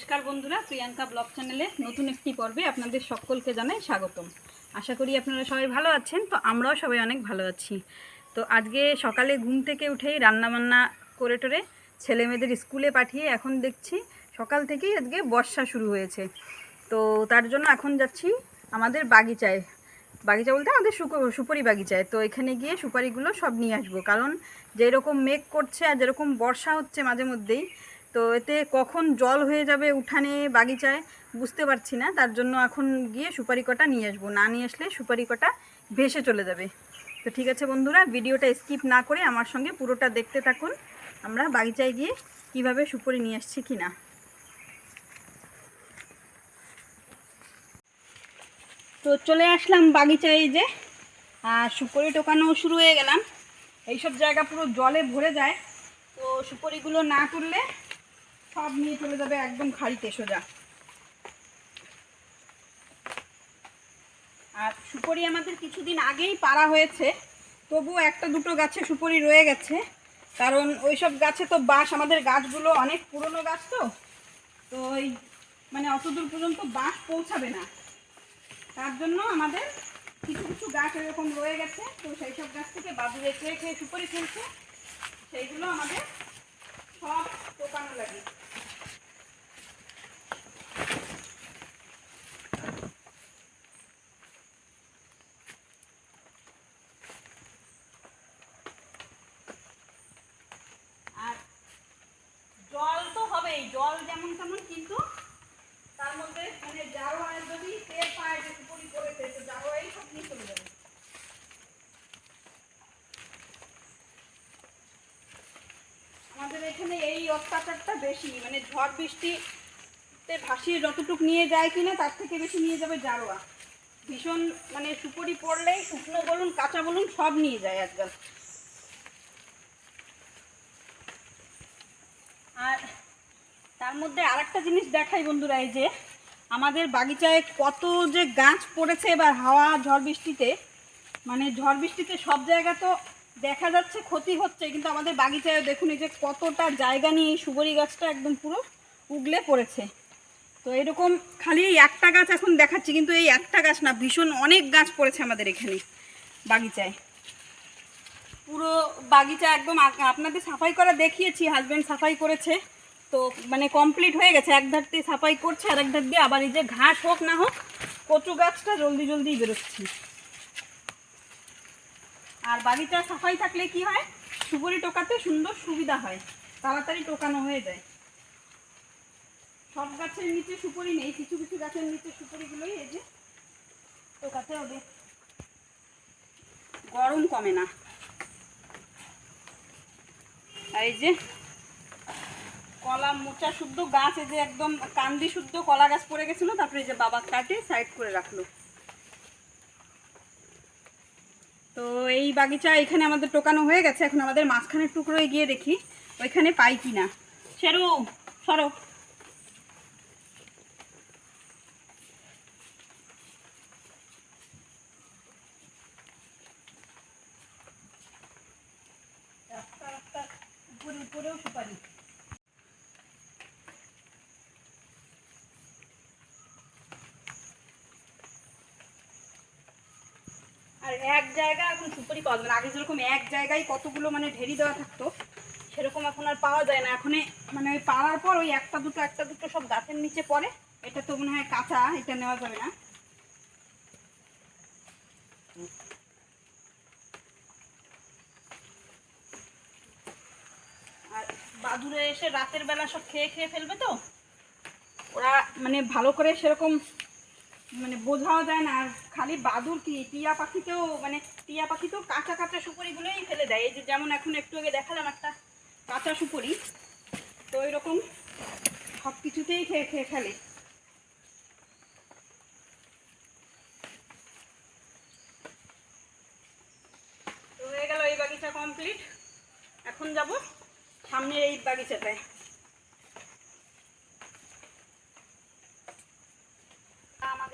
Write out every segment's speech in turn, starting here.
নমস্কার বন্ধুরা, প্রিয়াঙ্কা ব্লগ চ্যানেলে নতুন একটি পর্বে আপনাদের সকলকে জানাই স্বাগতম। আশা করি আপনারা সবাই ভালো আছেন, তো আমরাও সবাই অনেক ভালো আছি। তো আজকে সকালে ঘুম থেকে উঠেই রান্নাবান্না করে টোরে ছেলে মেয়েদের স্কুলে পাঠিয়ে এখন দেখছি সকাল থেকেই আজকে বর্ষা শুরু হয়েছে। তো তার জন্য এখন যাচ্ছি আমাদের বাগিচায়। বাগিচা বলতে আমাদের সুপারি বাগিচায়। তো এখানে গিয়ে সুপারিগুলো সব নিয়ে আসব। কারণ যেরকম মেঘ করছে আর যেরকম বর্ষা হচ্ছে মাঝে মধ্যেই তো এতে কখন জল হয়ে যাবে উঠানে, বাগিচায়, বুঝতে পারছি না। তার জন্য এখন গিয়ে সুপারি কটা নিয়ে আসব। না নিয়ে আসলে সুপারি কটা ভেসে চলে যাবে। তো ঠিক আছে বন্ধুরা, ভিডিওটা স্কিপ না করে আমার সঙ্গে পুরোটা দেখতে থাকুন। আমরা বাগিচায় গিয়ে কীভাবে সুপারি নিয়ে আসছি কি না। তো চলে আসলাম বাগিচায় যে আর সুপারি টোকানো শুরু হয়ে গেলাম। এইসব জায়গা পুরো জলে ভরে যায়। তো সুপারিগুলো না তুললে সব নিয়ে চলে যাবে একদম খাড়িতে, সোজা। আর সুপারি আমাদের কিছুদিন আগেই পাড়া হয়েছে, তবুও একটা দুটো গাছে সুপারি রয়ে গেছে। কারণ ওইসব গাছে তো বাঁশ, আমাদের গাছগুলো অনেক পুরনো গাছ তো তো ওই মানে অত দূর পর্যন্ত বাঁশ পৌঁছাবে না। তার জন্য আমাদের কিছু কিছু গাছ এরকম রয়ে গেছে, তো সেই সব গাছ থেকে বাবু রেখে রেখে সুপারি ফেলছে সেইগুলো আমাদের সব টোকানো লাগে আর জল তো হবেই জল যেমন তেমন কিন্তু তার মধ্যে মানে জারোয়া যদি টের পায় যে সুপুরি করেছে তো জারোয়াই সব নিয়ে চলে যাবে আমাদের এখানে এই অত্যাচারটা বেশি মানে ঝড় বৃষ্টিতে ভাসিয়ে যতটুক নিয়ে যায় কিনা, তার থেকে বেশি নিয়ে যাবে জারোয়া। ভীষণ মানে সুপুরি পড়লেই শুকনো বলুন, কাঁচা বলুন, সব নিয়ে যায় আজকাল। আর তার মধ্যে আরেকটা জিনিস দেখাই বন্ধুরা, এই যে আমাদের বাগিচায় কত যে গাছ পড়েছে এবার হাওয়া, ঝড় বৃষ্টিতে। মানে ঝড় বৃষ্টিতে সব জায়গা তো দেখা যাচ্ছে ক্ষতি হচ্ছে, কিন্তু আমাদের বাগিচায় দেখুন এই যে কতটা জায়গা নিয়ে এই সুবরি গাছটা একদম পুরো উগলে পড়েছে। তো এরকম খালি এই একটা গাছ এখন দেখাচ্ছি, কিন্তু এই একটা গাছ না, ভীষণ অনেক গাছ পড়েছে আমাদের এখানে বাগিচায়। পুরো বাগিচা একদম আপনাদের সাফাই করা দেখিয়েছি হাজব্যান্ড সাফাই করেছে। তো মানে কমপ্লিট হয়ে গেছে, এক ধার দিয়ে সাফাই করছে আর এক ধার দিয়ে আবার এই যে ঘাস হোক না হোক, কচু গাছটা জলদি জলদি বেরোচ্ছি। আর বাগিচা সাফাই থাকলে কি হয়? সুপুরি টোকাতে সুন্দর সুবিধা হয়। তাড়াতাড়ি টোকানো হয়ে যায়। সব গাছের নিচে সুপুরি নেই, কিছু কিছু গাছের নিচে সুপুরিগুলোই এই যে টোকাতে হবে। গরম কমে না। এই যে কলা মোচা শুদ্ধ গাছ, এই যে একদম কান্দি শুদ্ধ কলা গাছ পড়ে গেছিল, তারপরে এই যে বাবা কাটে সাইড করে রাখল। তো এই বাগিচা এখানে আমাদের টোকানো হয়ে গেছে, এখন আমাদের মাঝখানের টুকরোয় গিয়ে দেখি ওইখানে পাই কিনা। সেরু সরো। রাস্তা উপরেও সুপারি। আর এক জায়গা এখন সুপারি পাওয়া যাবে আগে যেরকম এক জায়গায় কতগুলো মানে ঢেরি দেওয়া থাকতো, সেরকম এখন আর পাওয়া যায় না। এখন মানে পাওয়ার পর ওই একটা দুটো একটা দুটো সব গাছের নিচে পড়ে। এটা তো মনে হয় কাঁচা, এটা নেওয়া যাবে না। আর বাদুরে এসে রাতের বেলা সব খেয়ে খেয়ে ফেলবে তো? ওরা মানে ভালো করে সেরকম মানে বোঝাও যায় না, আর খালি বাদুর কি? টিয়া পাখিতেও মানে টিয়া পাখিতেও কাঁচা কাঁচা সুপুরিগুলোই ফেলে দেয়। এই যে যেমন এখন একটু আগে দেখালাম একটা কাঁচা সুপুরি, তো ওই রকম সব কিছুতেই খেয়ে খেয়ে ফেলে। তো হয়ে গেল এই বাগিচা কমপ্লিট এখন যাব সামনে এই বাগিচাটায়।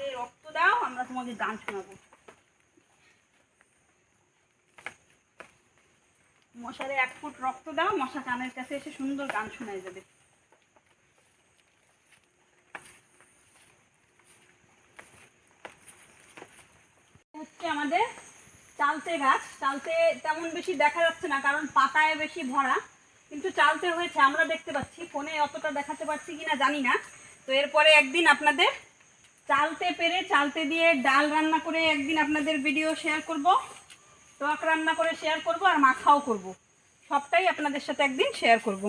আমাদের রক্ত দাও, আমরা তোমাকে গান শোনাবো। মশারে এক ফুট রক্ত দাও, মশা কানের কাছে এসে সুন্দর গান শোনায় যাবে। হচ্ছে আমাদের চালতে গাছ। চালতে তেমন বেশি দেখা যাচ্ছে না, কারণ পাতায় বেশি ভরা। কিন্তু চালতে হয়েছে, আমরা দেখতে পাচ্ছি। ফোনে অতটা দেখাতে পারছি কিনা জানি না। তো এরপরে একদিন আপনাদের চালতে পেরে চালতে দিয়ে ডাল রান্না করে একদিন আপনাদের ভিডিও শেয়ার করব। টক রান্না করে শেয়ার করব আর মাখাও করব। সবটাই আপনাদের সাথে একদিন শেয়ার করব।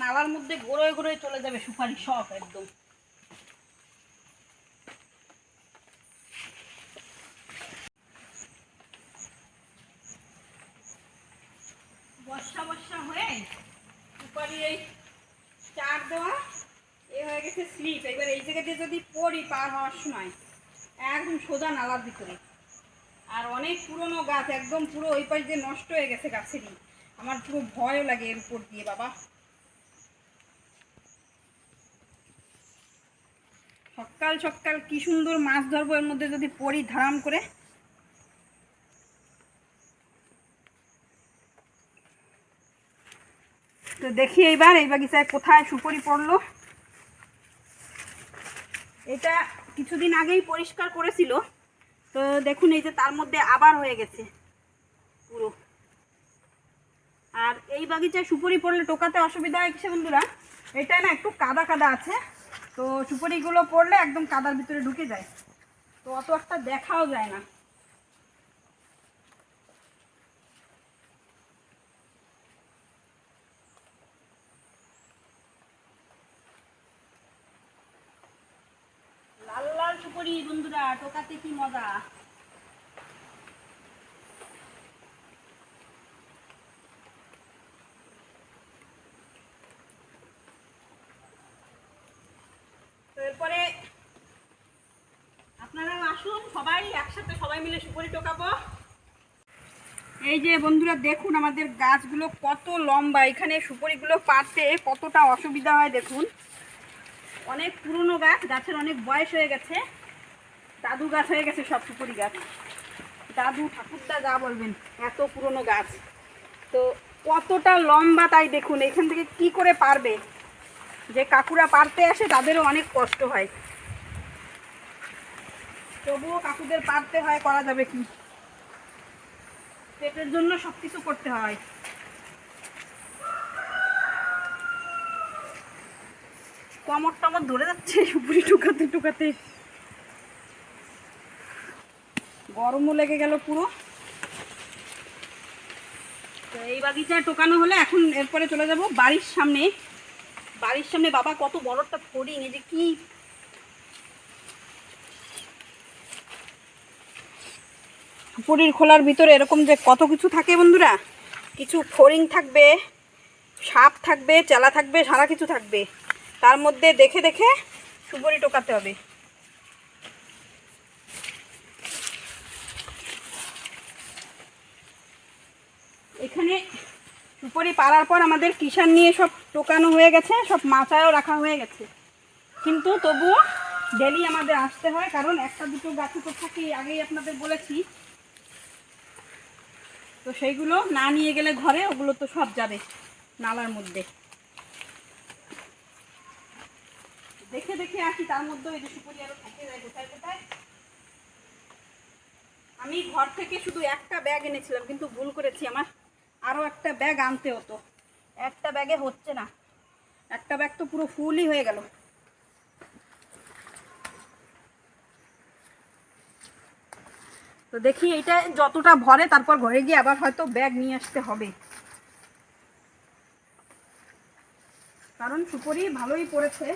নালার মধ্যে গড়োয় গড়োয় চলে যাবে সুপারি সব একদম। বর্ষা বর্ষা হয়ে সুপারি এই চার দেওয়া, এ হয়ে গেছে স্লিপ। এবার এই জায়গা দিয়ে যদি পড়ি, পার হওয়ার সময়, একদম সোজা নালার ভিতরে। আর অনেক পুরনো গাছ, একদম পুরো ওই পাশ দিয়ে নষ্ট হয়ে গেছে গাছেরই। আমার পুরো ভয়ও লাগে এর উপর দিয়ে, বাবা। সকাল সকাল কি সুন্দর মাছ ধরবো এর মধ্যে যদি পড়ি ধারাম করে। তো দেখি এইবার, এই বাগিচায় কোথায় সুপরি পড়ল। এটা কিছুদিন আগেই পরিষ্কার করেছিল। তো দেখুন, এই যে তার মধ্যে আবার হয়ে গেছে পুরো। আর এই বাগিচায় সুপুরি পড়লে টোকাতে অসুবিধা হয় কিসে বন্ধুরা? এটা না একটু কাদা কাদা আছে। তো সুপুরিগুলো পড়লে একদম কাদার ভিতরে ঢুকে যায়। তো অত একটা দেখাও যায় না। লাল বন্ধুরা, টোকাতে কি মজা? এরপরে আপনারাও আসুন, সবাই একসাথে সবাই মিলে সুপুরি টোকাবো। এই যে বন্ধুরা, দেখুন আমাদের গাছগুলো কত লম্বা, এখানে সুপুরিগুলো পাড়তে কতটা অসুবিধা হয় দেখুন। অনেক পুরনো গাছ, গাছের অনেক বয়স হয়ে গেছে। দাদু গাছ হয়ে গেছে, সব সুপুরি গাছ। দাদু ঠাকুরদা যা বলবেন, এত পুরনো গাছ। তো কতটা লম্বা তাই দেখুন, এখান থেকে কি করে পারবে? যে কাকুরা পারতে আসে, তাদেরও অনেক কষ্ট হয়। তবুও কাকুদের পারতে হয়, করা যাবে কি? পেটের জন্য সব কিছু করতে হয়। কমর টমর ধরে যাচ্ছে উপরে টুকাতে টুকাতে। গরমও লেগে গেল পুরো। তো এই বাগিচায় টোকানো হলে এখন এরপরে চলে যাব বাড়ির সামনে। বাড়ির সামনে বাবা কত বড় একটা ফড়িং এই যে কি। পুরীর খোলার ভিতরে এরকম যে কত কিছু থাকে বন্ধুরা। কিছু ফড়িং থাকবে, সাপ থাকবে, চেলা থাকবে, সারা কিছু থাকবে। তার মধ্যে দেখে দেখে সুপরি টোকাতে হবে। এখানে সুপরি পাড়ার পর আমাদের কিষান নিয়ে সব টোকানো হয়ে গেছে, সব মাচায়ও রাখা হয়ে গেছে। কিন্তু তবুও ডেলি আমাদের আসতে হয়, কারণ একটা দুটো গাছে তো থাকি আগেই আপনাদের বলেছি। তো সেইগুলো না নিয়ে গেলে ঘরে, ওগুলো তো সব যাবে নালার মধ্যে। দেখে দেখে আসি, তার মধ্যে ওই যে সুপুরি আরও থেকে যায় কোথায় কোথায়। আমি ঘর থেকে শুধু একটা ব্যাগ এনেছিলাম, কিন্তু ভুল করেছি আমার। আরও একটা ব্যাগ আনতে হতো। একটা ব্যাগে হচ্ছে না। একটা ব্যাগ তো পুরো ফুলই হয়ে গেল। তো দেখি এইটা যতটা ভরে, তারপর ঘরে গিয়ে আবার হয়তো ব্যাগ নিয়ে আসতে হবে। কারণ সুপরি ভালোই পড়েছে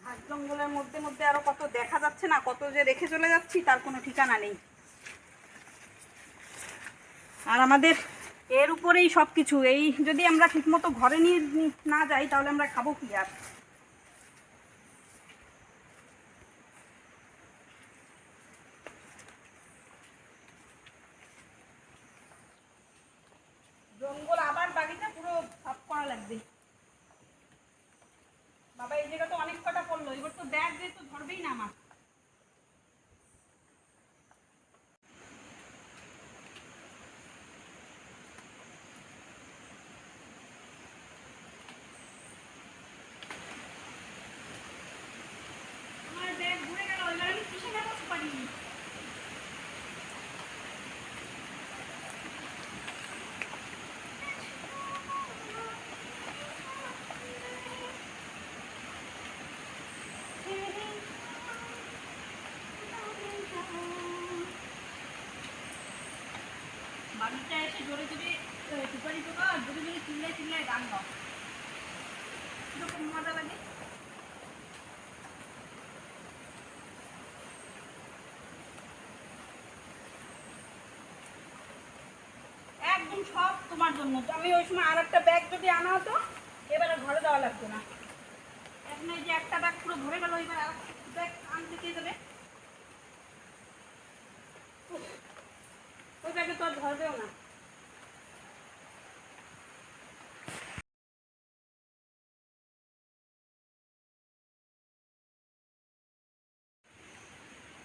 ঘাস জঙ্গলের মধ্যে মধ্যে আরও কত দেখা যাচ্ছে না, কত যে রেখে চলে যাচ্ছি, তার কোনো ঠিকানা নেই। আর আমাদের এর উপরেই সব কিছু এই যদি আমরা ঠিকমতো ঘরে নিয়ে না যাই, তাহলে আমরা খাব কি আর জঙ্গল আবার বাড়িটা পুরো সাফ করা লাগবে বাবা এই জায়গা তো অনেক কটা পড়ল এবার তো ব্যাগ দিয়ে তো ধরবেই না আমার বাড়িতে এসে জোরে জোরে সুপারি আর জোরে জোরে চিল্লায় চিল্লায় গান গাও। মজা লাগে? একদম সব তোমার জন্য। আমি ওই সময় আর একটা ব্যাগ যদি আনা হতো, এবারে ঘরে দেওয়া লাগতো না। এখন এই যে একটা ব্যাগ পুরো ভরে গেল, এবার ব্যাগ আনতে কে দেবে? ওই ব্যাগে তো ধরবেও না।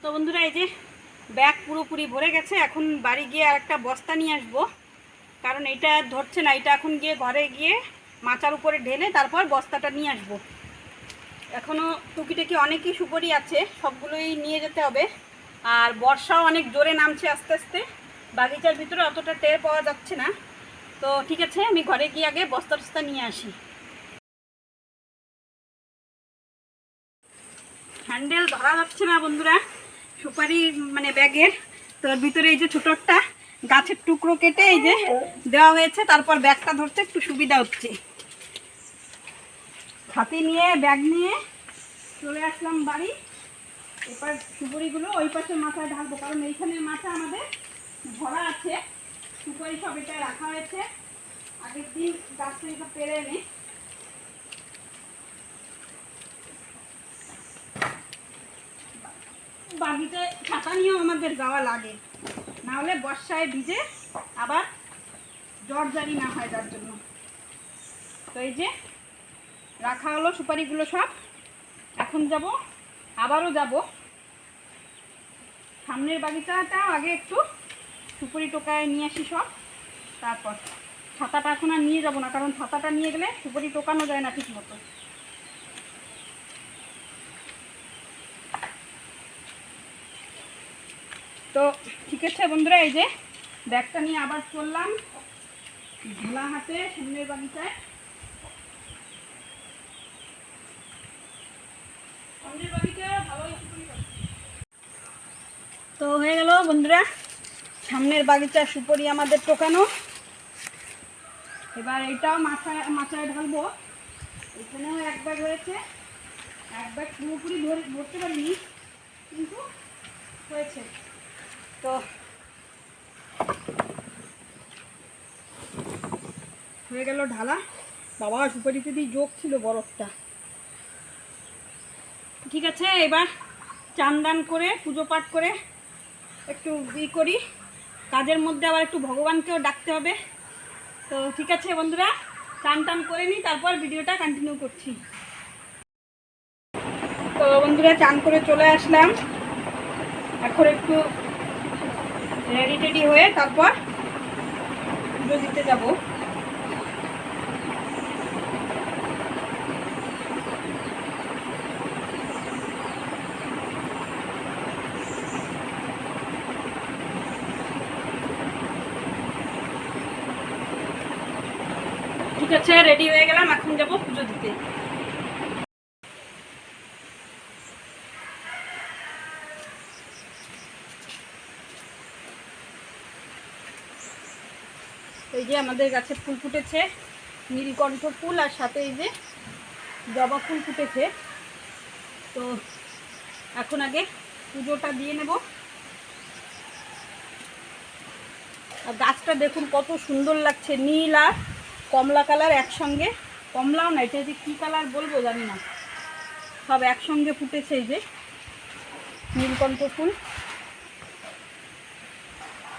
তো বন্ধুরা, এই যে ব্যাগ পুরোপুরি ভরে গেছে, এখন বাড়ি গিয়ে আর একটা বস্তা নিয়ে আসব। কারণ এটা ধরছে না এটা এখন গিয়ে ঘরে গিয়ে মাচার উপরে ঢেলে তারপর বস্তাটা নিয়ে আসব। এখনও টুকিটাকি অনেকই সুপরি আছে, সবগুলোই নিয়ে যেতে হবে। আর বর্ষাও অনেক জোরে নামছে আস্তে আস্তে। বাগিচার ভিতরে অতটা টের পাওয়া যাচ্ছে না। তো ঠিক আছে, আমি ঘরে গিয়ে আগে বস্তা টস্তা নিয়ে আসি। হ্যান্ডেল ধরা যাচ্ছে না বন্ধুরা, সুপারি মানে ব্যাগের। তোর ভিতরে এই যে ছোট একটা গাছের টুকরো কেটে এই যে দেওয়া হয়েছে, তারপর ব্যাগটা ধরতে একটু সুবিধা হচ্ছে। হাতে নিয়ে, ব্যাগ নিয়ে চলে আসলাম বাড়ি। এবার সুপুরিগুলো ওই পাশে মাথায় ঢালবো, কারণ এইখানে মাথা আমাদের ভরা আছে। সুপারি সব এটা রাখা হয়েছে। আগের দিন গাছ থেকে পেরে এনে বাড়িতে ছাতা নিয়েও আমাদের যাওয়া লাগে। না হলে বর্ষায় ভিজে আবার জ্বর জারি না হয় তার জন্য। তো এই যে রাখা হলো সুপারিগুলো সব। এখন যাব, আবারও যাব। সামনের বাগিচাটা আগে একটু সুপারি টোকায় নিয়ে আসি সব। তারপর ছাতাটা এখন আর নিয়ে যাব না, কারণ ছাতাটা নিয়ে গেলে সুপুরি টোকানো যায় না ঠিক মতো তো ঠিক আছে বন্ধুরা, এই যে ব্যাগটা নিয়ে আবার চললাম ঝোলা হাতে সামনের বাগিচায়। তো হয়ে গেল বন্ধুরা সামনের বাগিচার সুপারি আমাদের টোকানো। এবার এটাও মাথায় মাথায় ঢালবো। এখানেও এক ব্যাগ হয়েছে। এক ব্যাগ পুরোপুরি ধরে ধরতে পারিনি, কিন্তু হয়েছে। তো হয়ে গেল ঢালা। বাবা সুপারিতে দিয়ে যোগ ছিল বরফটা। ঠিক আছে, এবার চান দান করে, পুজো পাঠ করে একটু ই করি। কাজের মধ্যে আবার একটু ভগবানকেও ডাকতে হবে। তো ঠিক আছে বন্ধুরা চান টান করে নিই, তারপর ভিডিওটা কন্টিনিউ করছি। তো বন্ধুরা, চান করে চলে আসলাম। এখন একটু রেডি টেডি হয়ে তারপর পুজো দিতে যাব ঠিক আছে রেডি হয়ে গেলাম এখন যাব পুজো দিতে। এই যে আমাদের গাছে ফুল ফুটেছে, নীলকণ্ঠ ফুল আর সাথে এই যে জবা ফুল ফুটেছে। তো এখন আগে পুজোটা দিয়ে নেব। আর গাছটা দেখুন কত সুন্দর লাগছে, নীল আর কমলা কালার একসঙ্গে। কমলাও না, এটা যে কী কালার বলব জানি না। সব একসঙ্গে ফুটেছে এই যে, নীলকণ্ঠ ফুল।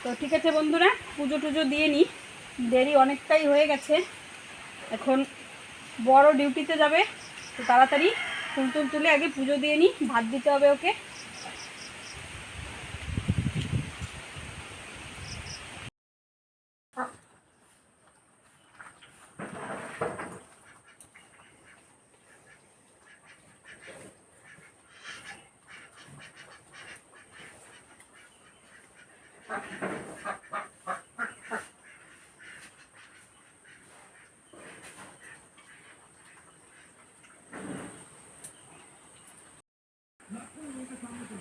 তো ঠিক আছে বন্ধুরা, পুজো টুজো দিয়ে নিই দেরি অনেকটাই হয়ে গেছে। এখন বড় ডিউটিতে যাবে, তো তাড়াতাড়ি ফুল টুল তুলে আগে পুজো দিয়ে নিই ভাত দিতে হবে ওকে।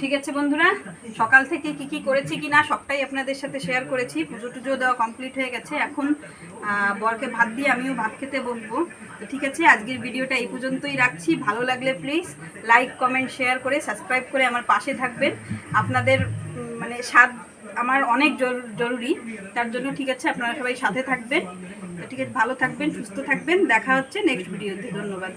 ঠিক আছে বন্ধুরা, সকাল থেকে কি কি করেছি কি না সবটাই আপনাদের সাথে শেয়ার করেছি। পুজো টুজো দেওয়া কমপ্লিট হয়ে গেছে। এখন বরকে ভাত দিয়ে আমিও ভাত খেতে বসবো। ঠিক আছে, আজকের ভিডিওটা এই পর্যন্তই রাখছি। ভালো লাগলে প্লিজ লাইক কমেন্ট শেয়ার করে সাবস্ক্রাইব করে আমার পাশে থাকবেন। আপনাদের মানে স্বাদ আমার অনেক জরু- জরুরি। তার জন্য ঠিক আছে, আপনারা সবাই সাথে থাকবেন। ঠিক আছে, ভালো থাকবেন, সুস্থ থাকবেন। দেখা হচ্ছে নেক্সট ভিডিওতে ধন্যবাদ।